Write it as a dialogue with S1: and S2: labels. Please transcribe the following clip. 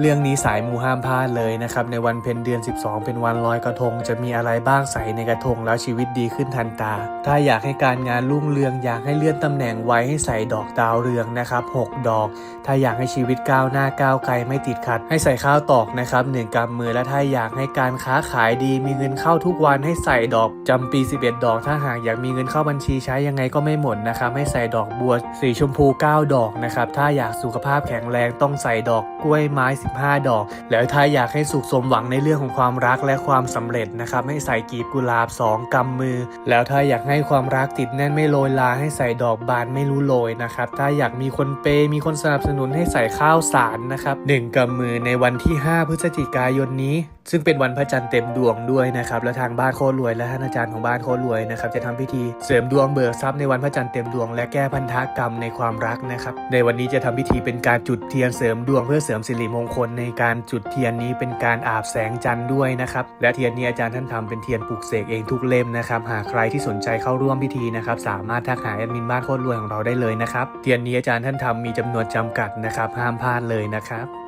S1: เรื่องนี้สายมูห้ามพลาดเลยนะครับ ในวันเพ็ญเดือน 12 เป็นวันลอยกระทง จะมีอะไรบ้างใส่ในกระทงแล้วชีวิตดีขึ้นทันตา ถ้าอยากให้การงานรุ่งเรืองอยากให้เลื่อนตำแหน่งไว้ให้ใส่ดอกดาวเรืองนะครับ 6 ดอก ถ้าอยากให้ชีวิตก้าวหน้าก้าวไกลไม่ติดขัด ให้ใส่ข้าวตอกนะครับหนึ่งกำมือและถ้าอยากให้การค้าขายดี มีเงินเข้าทุกวันให้ใส่ดอกจำปี 11 ดอก ถ้าหากอยากมีเงินเข้าบัญชีใช้ยังไงก็ไม่หมดนะครับให้ใส่ดอกบัวสีชมพู 9 ดอกนะครับถ้าอยากสุขภาพแข็งแรงต้องใส่ดอกกล้วยไม้15 ดอก แล้วถ้าอยากให้สุขสมหวังในเรื่องของความรักและความสำเร็จนะครับให้ใส่กีบกุหลาบ 2กำมือ แล้วถ้าอยากให้ความรักติดแน่นไม่โรยลาให้ใส่ดอกบานไม่รู้โรยนะครับถ้าอยากมีคนเปย์มีคนสนับสนุนให้ใส่ข้าวสารนะครับหนึ่งกำมือในวันที่ 5 พฤศจิกายนนี้ ซึ่งเป็นวันพระจันทร์เต็มดวงด้วยนะครับและทางบ้านโคตรรวยและท่านอาจารย์ของบ้านโคตรรวยนะครับจะทำพิธีเสริมดวงเบิกทรัพย์ในวันพระจันทร์เต็มดวงและแก้พันธกรรมในความรักนะครับในวันนี้จะทำพิธีเป็นการจุดเทียนเสริมดวงเพื่อเสริมสิริมงคลในการจุดเทียนนี้เป็นการอาบแสงจันทร์ด้วยนะครับ และเทียนนี้อาจารย์ท่านทำเป็นเทียนปลูกเสกเองทุกเล่มนะครับ หากใครที่สนใจเข้าร่วมพิธีนะครับ สามารถทักหาแอดมินบ้านโคตรรวยของเราได้เลยนะครับ เทียนนี้อาจารย์ท่านทำมีจำนวนจำกัดนะครับ ห้ามพลาดเลยนะครับ